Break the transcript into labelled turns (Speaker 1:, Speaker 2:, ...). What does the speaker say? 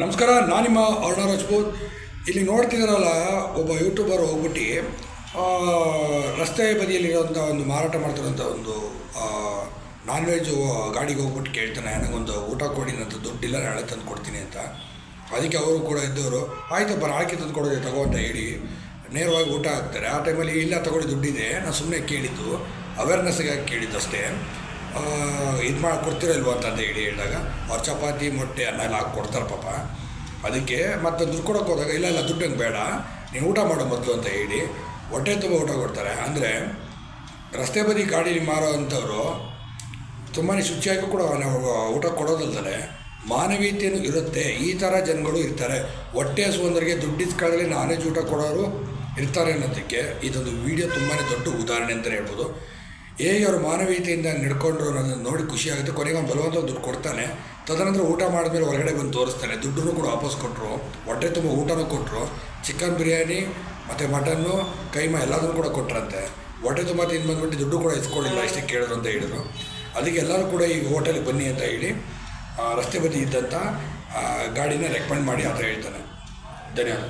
Speaker 1: ನಮಸ್ಕಾರ, ನಾನು ನಿಮ್ಮ ಅರುಣ ರಾಜ್ಪೂತ್. ಇಲ್ಲಿ ನೋಡ್ತಿದ್ದೀರಲ್ಲ, ಒಬ್ಬ ಯೂಟ್ಯೂಬರ್ ಹೋಗ್ಬಿಟ್ಟು ರಸ್ತೆ ಬದಿಯಲ್ಲಿರೋಂಥ ಒಂದು ಮಾರಾಟ ಮಾಡ್ತಿರೋಂಥ ಒಂದು ನಾನ್ ವೆಜ್ ಗಾಡಿಗೆ ಹೋಗ್ಬಿಟ್ಟು ಕೇಳ್ತಾನೆ, ನನಗೊಂದು ಊಟ ಕೊಡಿ ಅಂತ ದುಡ್ಡಿಲ್ಲ, ನಾಳೆ ತಂದು ಕೊಡ್ತೀನಿ ಅಂತ. ಅದಕ್ಕೆ ಅವರು ಕೂಡ ಇದ್ದವರು, ಆಯ್ತಪ್ಪ ನಾಳೆ ತಂದು ಕೊಡೋದೆ, ತಗೋ ಅಂತ ಹೇಳಿ, ನೇರವಾಗಿ ಊಟ ಹಾಕ್ತಾರೆ. ಆ ಟೈಮಲ್ಲಿ ಇಲ್ಲ, ತಗೊಳ್ಳಿ, ದುಡ್ಡಿದೆ. ನಾನು ಸುಮ್ಮನೆ ಕೇಳಿದ್ದು ಅವೇರ್ನೆಸ್ಗೆ ಕೇಳಿದ್ದು ಅಷ್ಟೇ. ಇದು ಮಾಡಿ ಕೊಡ್ತಿರಲ್ವ ಅಂತ ಅಂತ ಹೇಳಿ ಹೇಳಿದಾಗ. ಅವ್ರು ಚಪಾತಿ, ಮೊಟ್ಟೆ ಅನ್ನ ಎಲ್ಲ ಹಾಕಿ ಕೊಡ್ತಾರೆ ಪಾಪ. ಅದಕ್ಕೆ ಮತ್ತೆ ದುಡ್ಡು ಕೊಡೋಕೆ ಹೋದಾಗ, ಇಲ್ಲ ಇಲ್ಲ, ದುಡ್ಡು ಹಂಗೆ ಬೇಡ. ನೀವು ಊಟ ಮಾಡೋ ಮೊದಲು ಅಂತ ಹೇಳಿ ಹೊಟ್ಟೆ ತುಂಬ ಊಟ ಕೊಡ್ತಾರೆ. ಅಂದರೆ ರಸ್ತೆ ಬದಿ ಗಾಡಿ ಮಾರೋ ಅಂಥವ್ರು ತುಂಬಾ ಶುಚಿಯಾಗಿ ಕೂಡ ಊಟ ಕೊಡೋದಲ್ದಲೆ ಮಾನವೀಯತೆಯೂ ಇರುತ್ತೆ. ಈ ಥರ ಜನಗಳು ಇರ್ತಾರೆ. ಹೊಟ್ಟೆ ಹಸುವಂದ್ರಿಗೆ ಕಾಲದಲ್ಲಿ ನಾನೇಜ್ ಊಟ ಕೊಡೋರು ಇರ್ತಾರೆ ಅನ್ನೋದಕ್ಕೆ ಇದೊಂದು ವಿಡಿಯೋ ತುಂಬಾ ದೊಡ್ಡ ಉದಾಹರಣೆ ಅಂತಲೇ ಹೇಳ್ಬೋದು. ಹೇಗೆ ಅವರು ಮಾನವೀಯತೆಯಿಂದ ನಡ್ಕೊಂಡ್ರು ಅನ್ನೋದನ್ನು ನೋಡಿ ಖುಷಿ ಆಗುತ್ತೆ. ಕೊನೆಗೆ ಅವ್ನು ಬಲವಂತ ದುಡ್ಡು ಕೊಡ್ತಾನೆ. ತದನಂತರ ಊಟ ಮಾಡಿದ್ಮೇಲೆ ಹೊರಗಡೆ ಬಂದು ತೋರಿಸ್ತಾನೆ. ದುಡ್ಡನ್ನು ಕೂಡ ವಾಪಸ್ ಕೊಟ್ಟರು ಹೊಟ್ಟೆ ತುಂಬ ಊಟನೂ ಕೊಟ್ಟರು ಚಿಕನ್ ಬಿರಿಯಾನಿ ಮತ್ತು ಮಟನ್ನು, ಕೈಮಾ ಎಲ್ಲದನ್ನು ಕೂಡ ಕೊಟ್ಟರಂತೆ ಹೊಟ್ಟೆ ತುಂಬ ತಿಂದು ಬಂದ್ಬಿಟ್ಟು ದುಡ್ಡು ಕೂಡ ಇಸ್ಕೊಳ್ಳಿಲ್ಲ ಇಷ್ಟೇ ಕೇಳಿದ್ರು ಅಂತ ಹೇಳಿದರು. ಅದಕ್ಕೆ ಎಲ್ಲರೂ ಕೂಡ ಈ ಹೋಟೆಲ್ಗೆ ಬನ್ನಿ ಅಂತ ಹೇಳಿ ರಸ್ತೆ ಬದಿ ಇದ್ದಂಥ ಗಾಡಿನ ರೆಕಮೆಂಡ್ ಮಾಡಿ ಥರ ಹೇಳ್ತಾನೆ. ಧನ್ಯವಾದ.